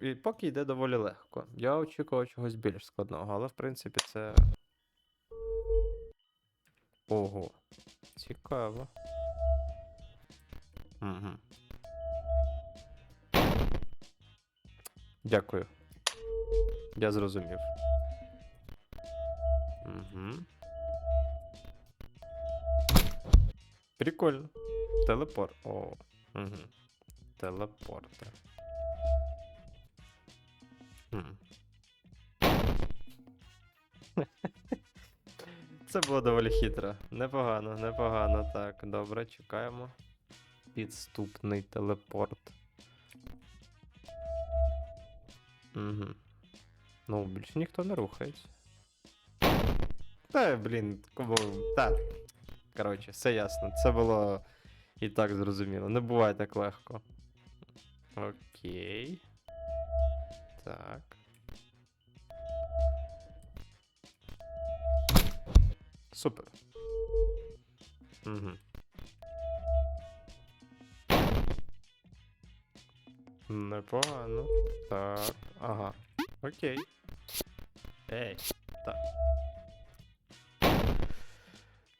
І поки йде доволі легко. Я очікував чогось більш складного, але в принципі це. Ого. Цікаво. Угу. Дякую. Я зрозумів. Угу. Прикольно. Телепорт. О. Угу. Телепорти. Це було доволі хитро. Непогано, непогано. Так, добре, чекаємо. Підступний телепорт. Угу. Ну, більше ніхто не рухається. Та, блін, кому. Та. Коротше, все ясно. Це було і так зрозуміло. Не буває так легко. Окей. Так. Супер. Угу. Непогано. Так. Ага. Окей. Ей. Так.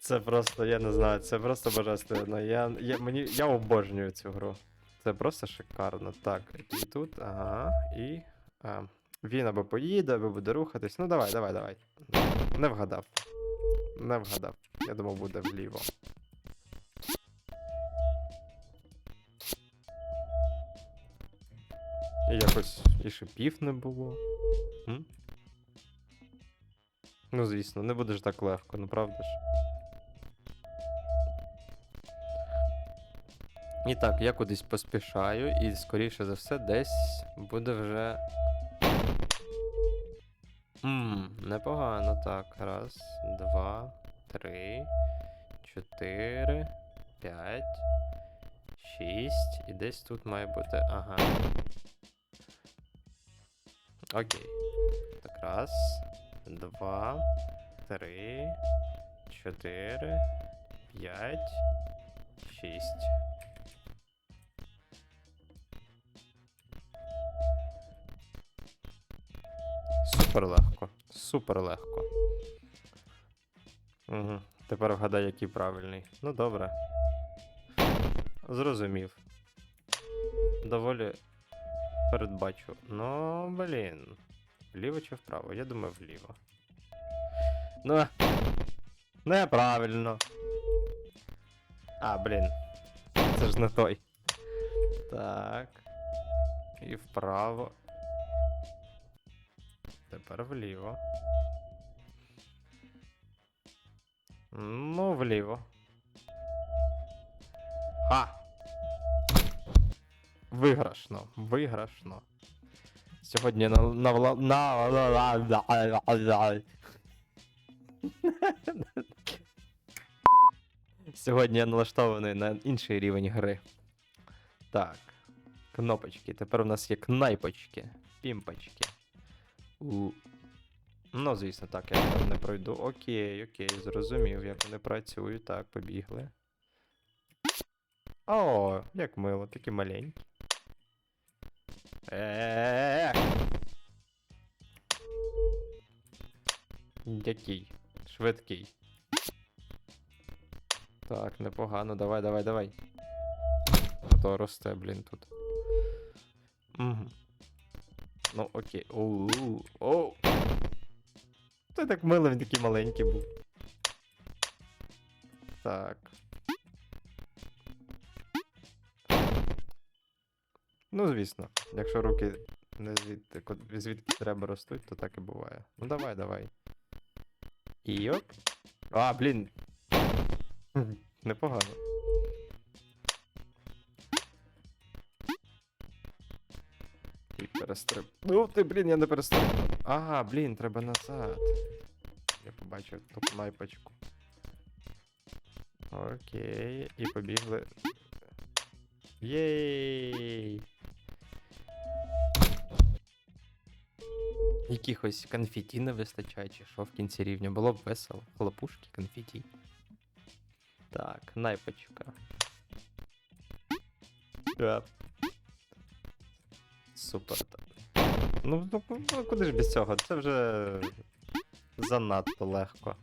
Це просто, я не знаю, це просто божественно. Я, я, мені, я обожнюю цю гру. Це просто шикарно. Так, і тут, ага, і. А, він або поїде, або буде рухатись. Ну давай, давай, давай. Не вгадав. Не вгадав. Я думав, буде вліво. І якось і шипів не було. М? Ну, звісно, не буде ж так легко, ну правда ж. І так, я кудись поспішаю, і скоріше за все, десь буде вже. Ммм, непогано. Так. Раз, два, три, чотири, п'ять, шість. І десь тут має бути. Ага. Окей. Так, раз, два, три, чотири, п'ять, шість. Супер легко. Супер легко. Угу. Тепер вгадай, який правильний. Ну добре. Зрозумів. Доволі передбачу. Ну, блін. Вліво чи вправо? Я думаю, вліво. Ну. Неправильно. А, блін. Це ж не той. Так. І вправо. Тепер вліво. Ну, вліво. Ха! Виграшно, виграшно. Сьогодні на на на Сьогодні я налаштований на інший рівень гри. Так. Кнопочки. Тепер у нас є кнайпочки. Пімпочки. У... Ну, звісно, так, я не пройду. Окей, окей, зрозумів, як вони працюють. Так, побігли. О, як мило, такі маленькі. Е. Який? Швидкий. Так, непогано, давай, давай, давай. А то росте, блін, тут. Угу. Ну, окей. Оу. Це так мило, він такий маленький був. Так. Ну, звісно, якщо руки не звідти, звідки треба ростуть, то так і буває. Ну давай, давай. І оп. А, блін. Непогано. Перестриб. Ну ти, блін, я не перестрибнув. Ага, блін, треба назад. Я побачив ту кнайпочку. Окей. І побігли. Єй! Якихось конфеті не вистачає, чи що в кінці рівня. Було б весело. Хлопушки, конфеті. Так, найпочка. Е. Супер. Ну, ну, ну куди ж без цього? Це вже занадто легко.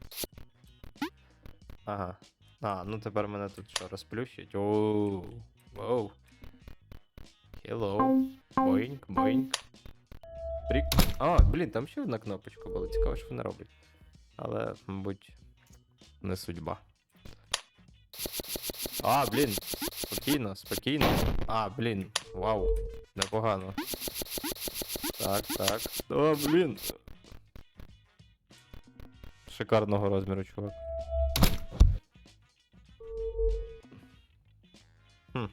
Ага. А, ну тепер мене тут що, розплющить? Оу. Воу. Hello. Боінг, боінг. Прик. А, блін, там ще одна кнопочка була. Цікаво, що вона робить. Але, мабуть, не судьба. А, блін. Спокійно, спокійно. А, блін. Вау. Непогано. Так, так. О, блін. Шикарного розміру, чувак. Хм.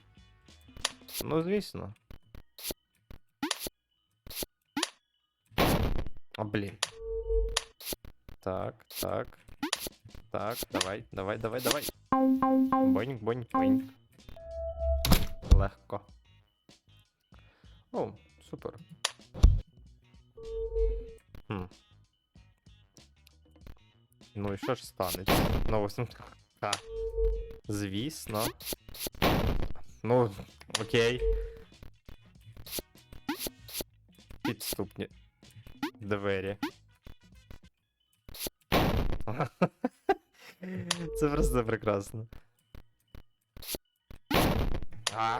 Ну, звісно. А, блін. Так, так. Так, давай, давай, давай, давай. Боньк, боньк, боньк. Легко. О, супер. Хм. Ну і що ж станеться? Ось, ну. Звісно. Ну, окей. Підступні двері. Це просто прекрасно. А!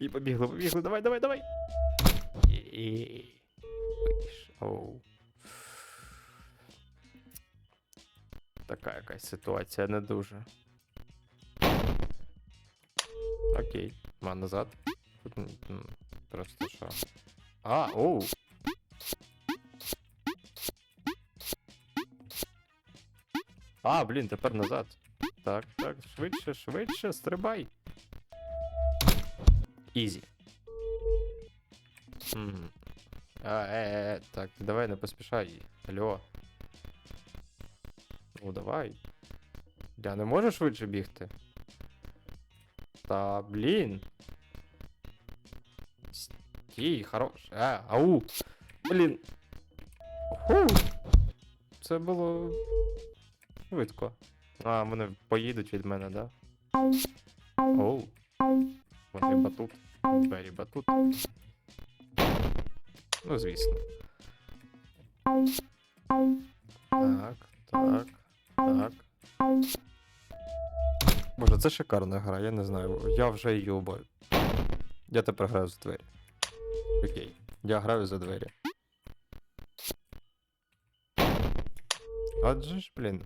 І побігли, побігли, давай, давай, давай. І... Оу. Така якась ситуація не дуже. Окей. Ма назад. Просто що. А, оу. А, блін, тепер назад. Так, так, швидше, швидше, стрибай. Ізі. А, е, е, так, давай не поспішай. Алло. Ну, давай. Я не можу швидше бігти. Та, блін. Стій, хорош. А, ау. Блін. Ху. Це було швидко. А, вони поїдуть від мене, да? Оу. Вони батут. Двері батут. Ну, звісно. Так, так, так. Боже, це шикарна гра, я не знаю. Я вже її обою. Я тепер граю за двері. Окей. Я граю за двері. Адже ж, блін.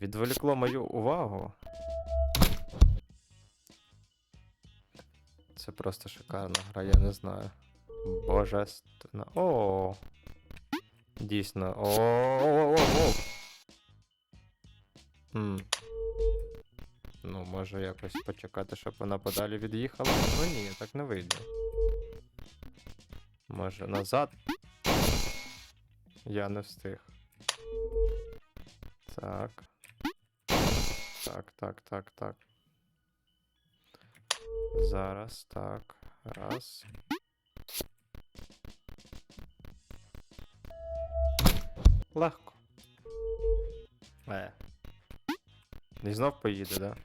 Відволікло мою увагу. Просто шикарна гра, я не знаю. Божественна. О. Дійсно. О. Хм. Ну, може якось почекати, щоб вона подалі від'їхала. Ну ні, так не вийде. Може назад. Я не встиг. Так. Так, так, так, так. Зараз так. Раз. Легко. Е. І знов поїде, да?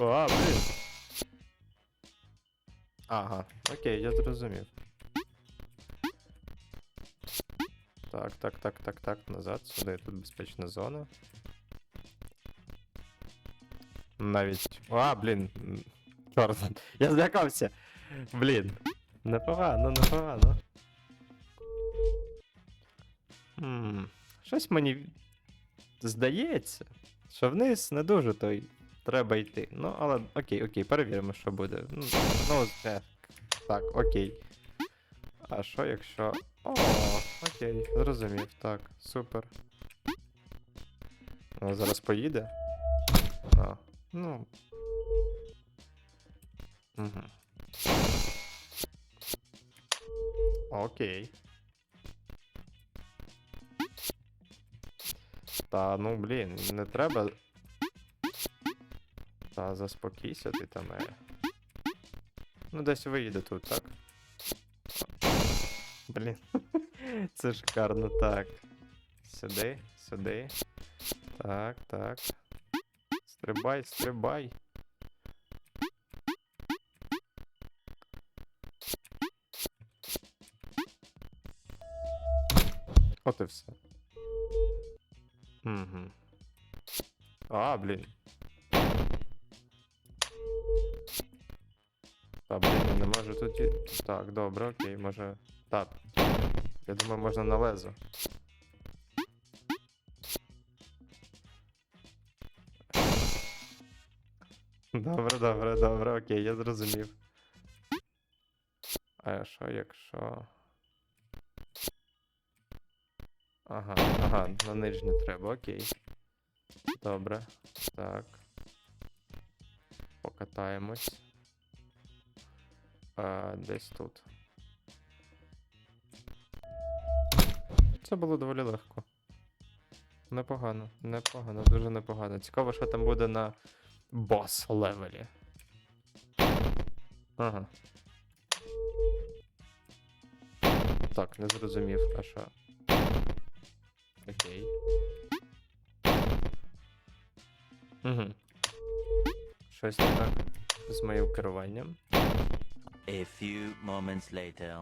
О, а, блін. Ага, окей, я зрозумів. Так, так, так, так, так, назад, сюди, тут безпечна зона. Навіть. А, блін. Чорт, я злякався. Блін. Непогано, непогано. Хм, щось мені здається, що вниз не дуже то й треба йти. Ну, але окей, окей, перевіримо, що буде. Ну, ну е, так, окей. А що якщо. О, окей, зрозумів. Так, супер. О, зараз поїде. А, ну. Угу. Окей. Та ну блін, не треба. Та заспокійся ти там. Е. Ну десь виїде тут, так? Блін. Це шикарно, так. Сюди, сюди. Так, так. Стрибай, стрибай. От і все. Угу. А, блін. Та, блін, я не можу тут. Так, добре, окей, може. Так. Я думаю, можна на лезо. Добре, добре, добре, окей, я зрозумів. А що, якщо. Ага, ага, на нижнє треба, окей. Добре. Так. Покатаємось. А, десь тут. Це було доволі легко. Непогано, непогано, дуже непогано. Цікаво, що там буде на бос левелі. Ага. Так, не зрозумів, а що? Окей. Угу. Щось не так з моїм керуванням. A few moments later.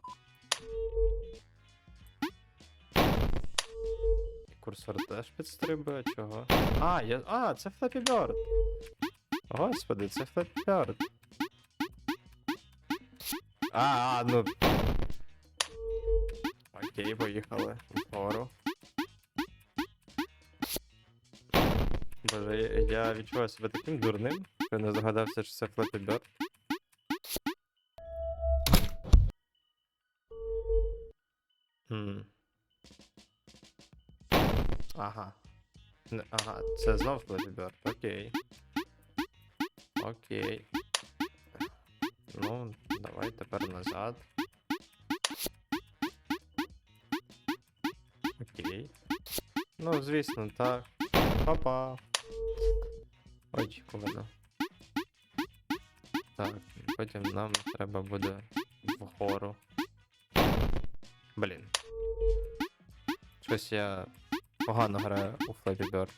Курсор теж підстрибує, чого? А, я. А, це Flappy Bird. Господи, це Flappy Bird. А, а, ну. Окей, поїхали. Вгору. Боже, я, я відчуваю себе таким дурним, що не здогадався, що це Flappy Bird. Ага. Ага, це знов Flappy Bird. Окей. Окей. Ну, давай тепер назад. Окей. Ну, звісно, так. Па-па. Очікувано. Так, потім нам треба буде вгору. Блін. Щось я погано граю у Flappy Bird.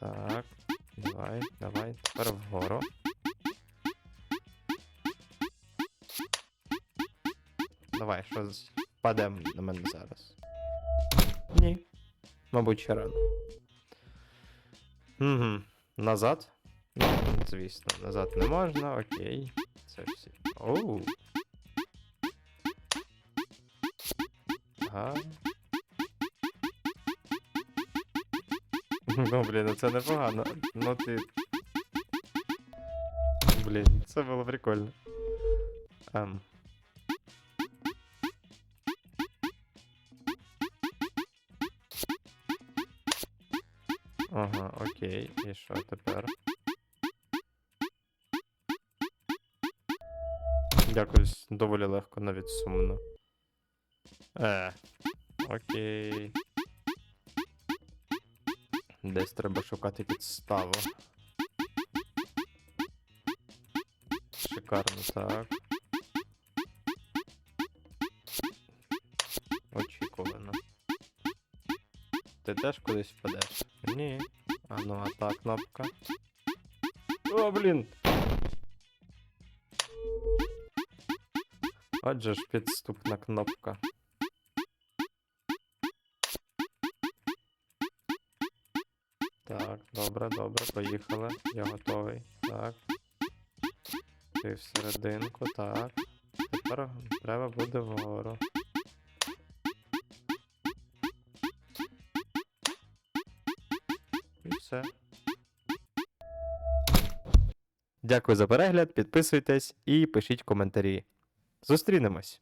Так, давай, давай, тепер вгору. Давай, що з... впадемо на мене зараз. Ні. Мабуть, ще рано. Угу. Назад? Ну, звісно, назад не можна, окей. Це всі. Оу. Ага. Ну, блін, ну це непогано. Ну ти. Блін, це було прикольно. Ем. Окей. І що тепер? Якось доволі легко, навіть сумно. Е. Окей. Десь треба шукати підставу. Шикарно, так. Очікувано. Ти теж кудись впадеш? Ні. А ну, а та кнопка. О, блін! Отже ж підступна кнопка. Так, добре, добре, поїхали. Я готовий. Так. Ти всерединку, так. Тепер треба буде вгору. Все. Дякую за перегляд, підписуйтесь і пишіть коментарі. Зустрінемось!